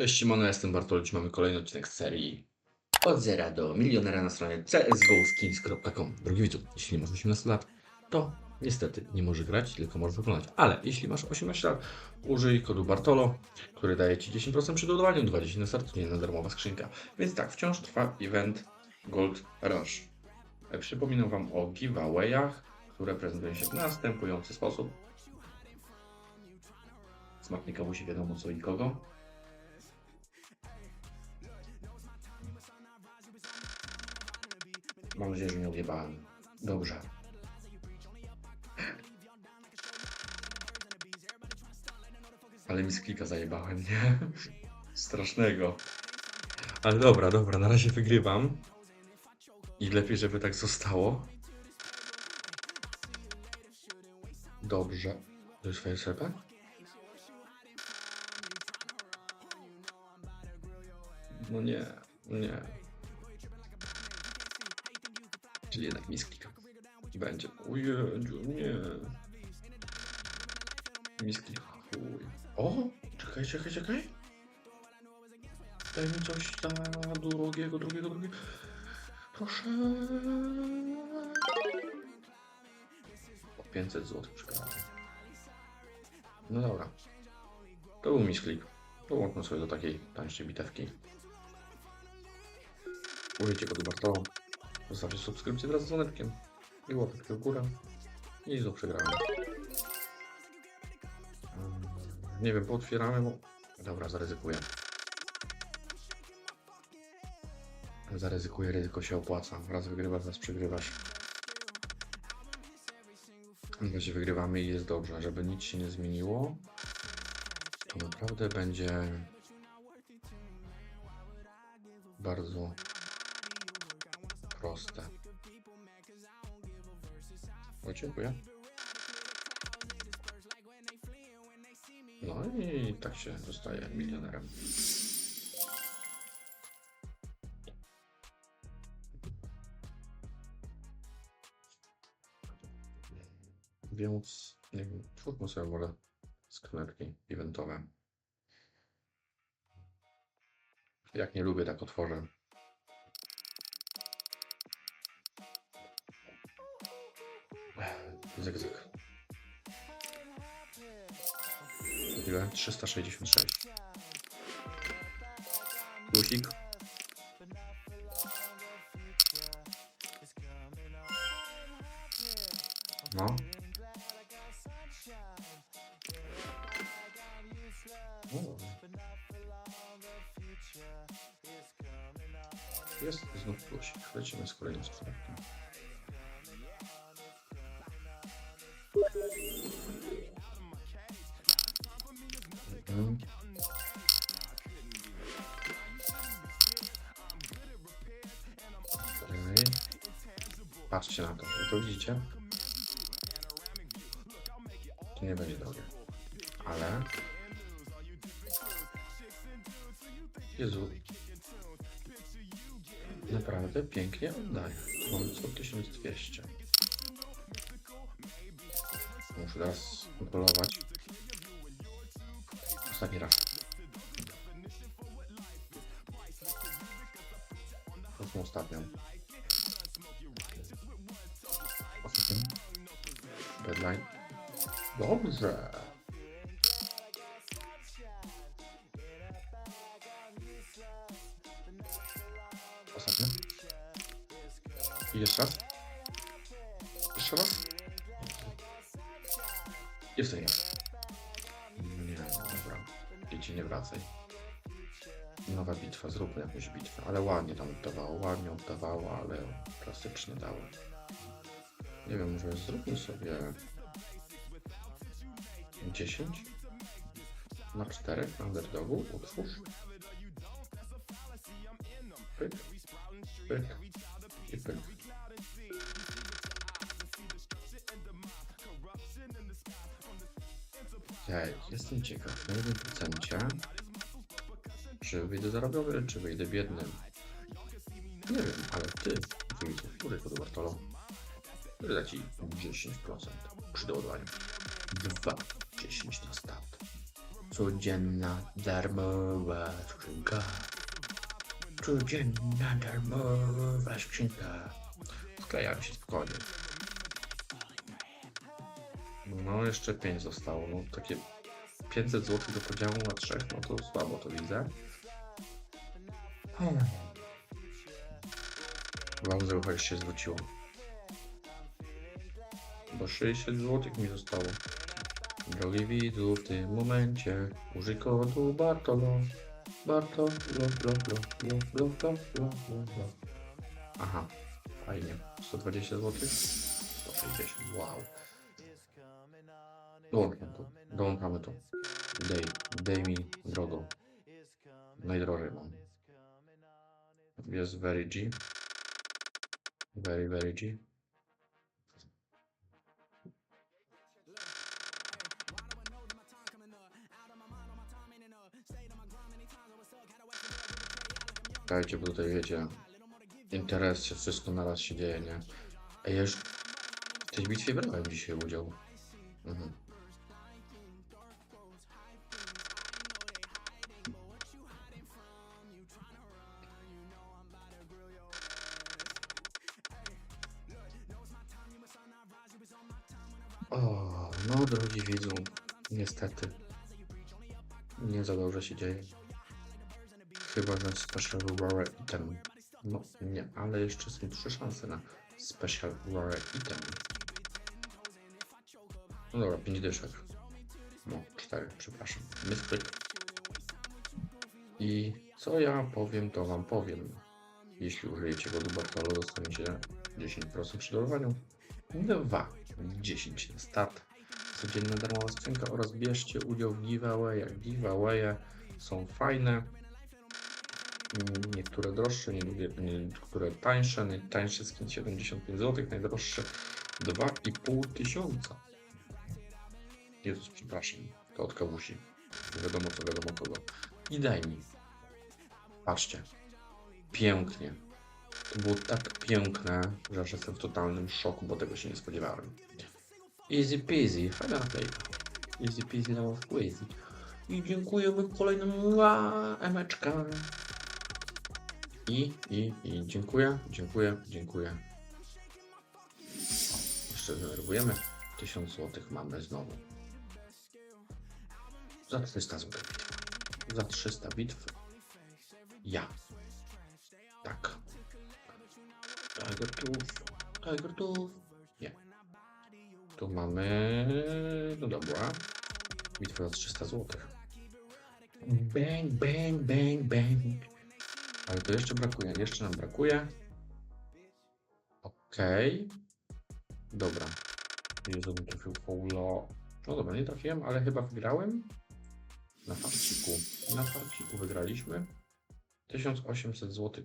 Cześć Simono, jestem Bartolowicz. Mamy kolejny odcinek z serii Od zera do milionera na stronie csgoskins.com. Drogi widzu, jeśli nie masz 18 lat, to niestety nie możesz grać, tylko możesz wyglądać. Ale jeśli masz 18 lat, użyj kodu Bartolo, który daje Ci 10% przy dodawaniu, 20 na start, nie na darmowa skrzynka. Więc tak, wciąż trwa event Gold Rush. E, Przypominam Wam o giveawayach, które prezentują się w następujący sposób. Smaknika musi wiadomo co i kogo. Mam nadzieję, że nie odjebałem. Dobrze. Ale mi z klika zajebałem, nie? Strasznego. Ale dobra, dobra, na razie wygrywam. I lepiej, żeby tak zostało. Dobrze. To jest twoje? No nie, nie. Czyli jednak mi sklika. Będzie. Ujedziu, nie. Mi sklika. Chuj. O! Czekaj, czekaj, czekaj. Daj mi coś za drugiego, drugiego, drugiego. Proszę. O 500 zł przegrałem. No dobra. To był misklik. Połączmy sobie do takiej tańszej bitewki. Użyjcie kodu Bartolo. Zostawcie subskrypcję wraz z dzwoneczkiem. I łapek w górę. I do przegrania. Mm, Nie wiem, pootwieramy, bo... Dobra, zaryzykuję. Zaryzykuję, ryzyko się opłaca. Raz wygrywasz, raz przegrywasz. Na razie wygrywamy i jest dobrze. Żeby nic się nie zmieniło, to naprawdę będzie bardzo proste. O, dziękuję. No i tak się zostaje milionerem. Więc nie wiem, twórzmy sobie może sklepki eventowe. Jak nie lubię, tak otworzę. Zygzak. Ile? 366. Plusik. No. O. Jest znów plusik. Lecimy z kolejną sklepką. Mhm. Patrzcie na to. Wy to widzicie? To nie będzie drogie. Ale... Jezu. Naprawdę pięknie oddaje. Mam co 1200. Muszę teraz kontrolować. Ostatni raz. Ostatnią. Ostatnią. Deadline. Dobrze. Ostatnia. I jeszcze raz. Jeszcze raz. Jeszcze nie. Nie, dobra. Dzieci nie wracaj. Nowa bitwa, zróbmy jakąś bitwę. Ale ładnie tam oddawało, ładnie oddawało, ale klasycznie dało. Nie wiem, może zróbmy sobie 10 na 4 na underdogu, utwórz. Pyk, pyk i pyk. Ja jestem ciekaw, jednym procencie, czy wyjdę zarobiowy, czy wyjdę biednym. Nie wiem, ale ty, widzę, który kodu Bartolo, który da ci 10% przy doładowaniu. 2, 10 na start. Codzienna darmowa skrzynka. Codzienna darmowa skrzynka. Sklejam się spokojnie. No, jeszcze 5 zostało. No, takie 500 zł do podziału na 3, no to słabo to widzę. Hmm. Wam trochę się zwróciło. Bo 60 zł mi zostało. Drogi widzu, w tym momencie użyj kodu Bartolo. Bartolo, lo, lo, lo, lo, lo, lo, lo, lo, lo. Aha, fajnie. 120 zł? 160, wow. Dołączam to, dołączamy to. Dej, dej mi drogą. Najdrożej mam. Jest very G. Very, very G. Czekajcie, bo tutaj wiecie, interes się, wszystko naraz się dzieje, nie? Ej, ja już w tej bitwie brałem dzisiaj udział. Mhm. Niestety. Nie za dobrze się dzieje. Chyba na Special Rare Item. No nie, ale jeszcze są trzy szanse na Special Rare Item. No dobra, 5 dyszek. No, 4, przepraszam. Mysklik. I co ja powiem, to wam powiem. Jeśli użyjecie kodu Bartolo, dostaniecie 10% przy dolowaniu. 2, 10 na start. Codzienna darmowa skrzynka oraz bierzcie udział w giveawayach. Giveawaye są fajne. Mm, Niektóre droższe, nie- niektóre tańsze. Najtańszy skin 75 zł, najdroższy 2,5 tysiąca. Jezus, przepraszam, to od kawusi. Wiadomo co, wiadomo kogo. I daj mi. Patrzcie. Pięknie. To było tak piękne, że aż jestem w totalnym szoku, bo tego się nie spodziewałem. Easy peasy, fajna naklejka. Easy peasy, no squeezy. I dziękujemy kolejnemu emeczka. I, i, i dziękuję, dziękuję, dziękuję. Jeszcze denerwujemy. 1000 zł mamy znowu. Za 300 zł. Za 300 bitw. Ja. Tak. Tiger Tooth. Tiger Tooth. Tu mamy... No dobra. Bitwa za 300 zł. Bang, bang, bang, bang. Ale to jeszcze brakuje. Jeszcze nam brakuje. Okej. Dobra. Jezu, mi trafił faula. No dobra, nie trafiłem, ale chyba wygrałem. Na farciku. Na farciku wygraliśmy. 1800 zł.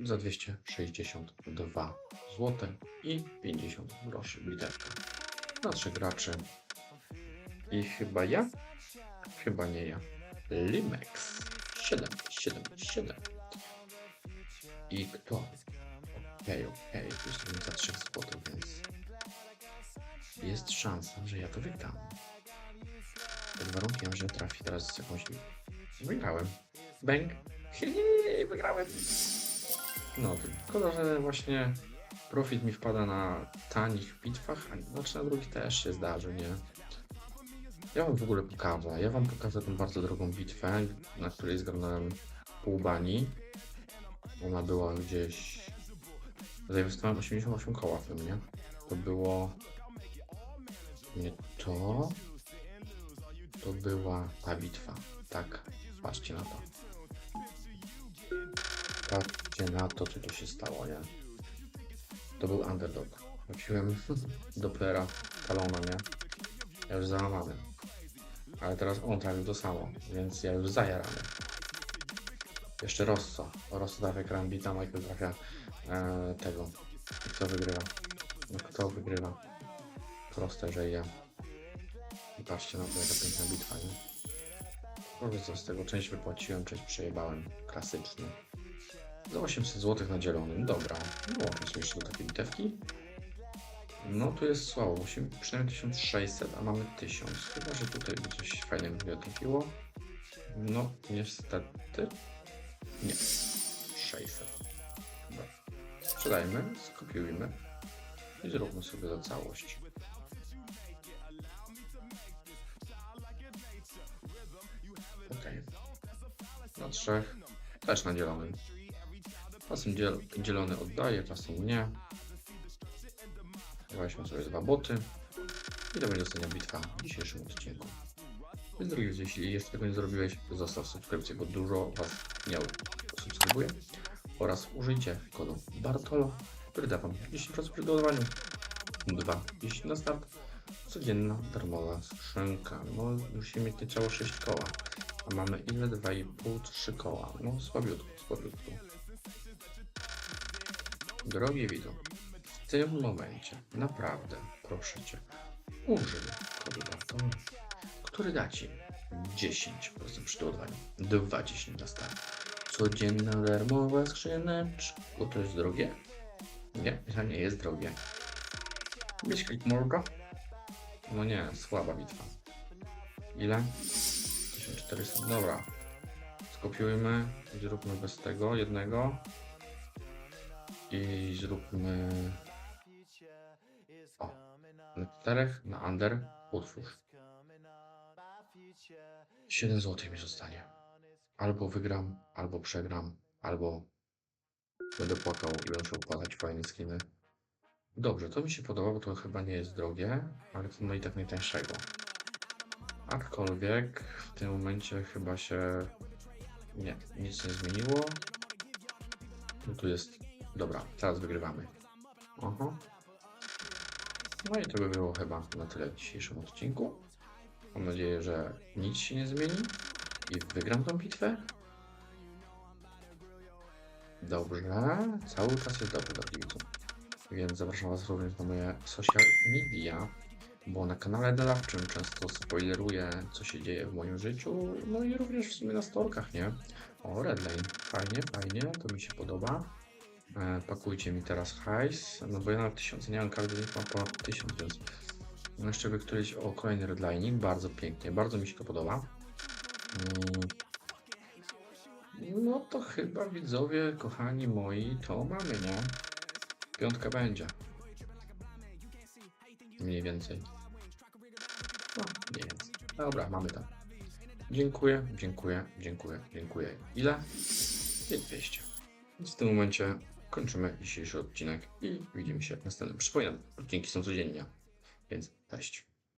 Za 262 zł i 50 groszy bitewka. Na trzech graczy. I chyba ja? Chyba nie ja. Limex 7, 7, 7. I kto? Okej, okej, okay, jestem za 3 zł, więc jest szansa, że ja to wygram. Pod warunkiem, że trafi teraz z jakąś... Wygrałem. Hihi, wygrałem! No, tylko że właśnie profit mi wpada na tanich bitwach, a znaczy na drugich też się zdarzy, nie? Ja wam w ogóle pokażę. Ja wam pokażę tą bardzo drogą bitwę, na której zgarnąłem pół bani. Ona była gdzieś... Zainwestowałem 88 koła w tym, nie? To było... Nie to... To była ta bitwa. Tak, patrzcie na to. Patrzcie na to, co tu się stało, nie? To był underdog. Wróciłem do playera Talona, nie? Ja już załamany. Ale teraz on trafił to samo, więc ja już zajarany. Jeszcze Rosso. Rosso trafia Krambita, Michael trafia e, tego. Kto wygrywa? No, kto wygrywa? Proste, że ja. I patrzcie na to, jaka piękna bitwa, nie? Może co z tego, część wypłaciłem, część przejebałem. Klasycznie. Za 800 zł na dzielonym, dobra. No, Dołączmy jeszcze do takiej bitewki. No tu jest słabo, przynajmniej 1600, a mamy 1000. Chyba, że tutaj by coś fajnego trafiło. No, niestety. Nie. 600. Dobra. Sprzedajmy, skopiujmy i zróbmy sobie za całość. Okej. Na trzech. Też na dzielonym. Czasem dziel dzielony oddaje, czasem nie. Weźmy sobie dwa boty. I to będzie ostatnia bitwa w dzisiejszym odcinku. Więc drogi jeśli jeszcze tego nie zrobiłeś, zostaw subskrypcję, bo dużo Was nie subskrybuje. Oraz użyjcie kodu BARTOLO, który da Wam 10% przy doładowaniu. 2. Jeśli na start, codzienna darmowa skrzynka. No, musimy mieć niecałe 6 koła. A mamy ile? 2,5, 3 koła. No, słabiutko, słabiutko. Drogie widzu, w tym momencie naprawdę proszę Cię, użyj kodu który da Ci 10% przy doładowaniu. 20 na start. Codzienna darmowa skrzyneczka. To jest drogie? Nie, to nie jest drogie. Weź klik morga. No nie, słaba bitwa. Ile? 1400. Dobra. Skopiujmy. i Zróbmy bez tego jednego. I zróbmy. O. Na czterech, na under. Utwórz. 7 zł mi zostanie. Albo wygram, albo przegram, albo będę płakał i będę musiał płakać fajne skiny. Dobrze, to mi się podoba, bo to chyba nie jest drogie, ale to no i tak najtańszego. Aczkolwiek w tym momencie chyba się... Nie, nic nie zmieniło. Tu jest... Dobra, teraz wygrywamy. Aha. No i to by było chyba na tyle w dzisiejszym odcinku. Mam nadzieję, że nic się nie zmieni i wygram tą bitwę. Dobrze, cały czas jest dobrze, drogi widzu. Więc zapraszam Was również na moje social media, bo na kanale Delawczym często spoileruję, co się dzieje w moim życiu, no i również w sumie na storkach, nie? O, Redlane, fajnie, fajnie, to mi się podoba. E, pakujcie mi teraz hajs, no bo ja na tysiąc nie mam, każdy z ma ponad tysiąc, więc jeszcze by któryś o kolejny redlining, bardzo pięknie, bardzo mi się to podoba. Mm. No to chyba widzowie, kochani moi, to mamy, nie? Piątka będzie. Mniej więcej. No, mniej więcej. Dobra, mamy to. Dziękuję, dziękuję, dziękuję, dziękuję. Ile? 200. Więc w tym momencie kończymy dzisiejszy odcinek i widzimy się następnym. Przypominam, odcinki są codziennie, więc cześć.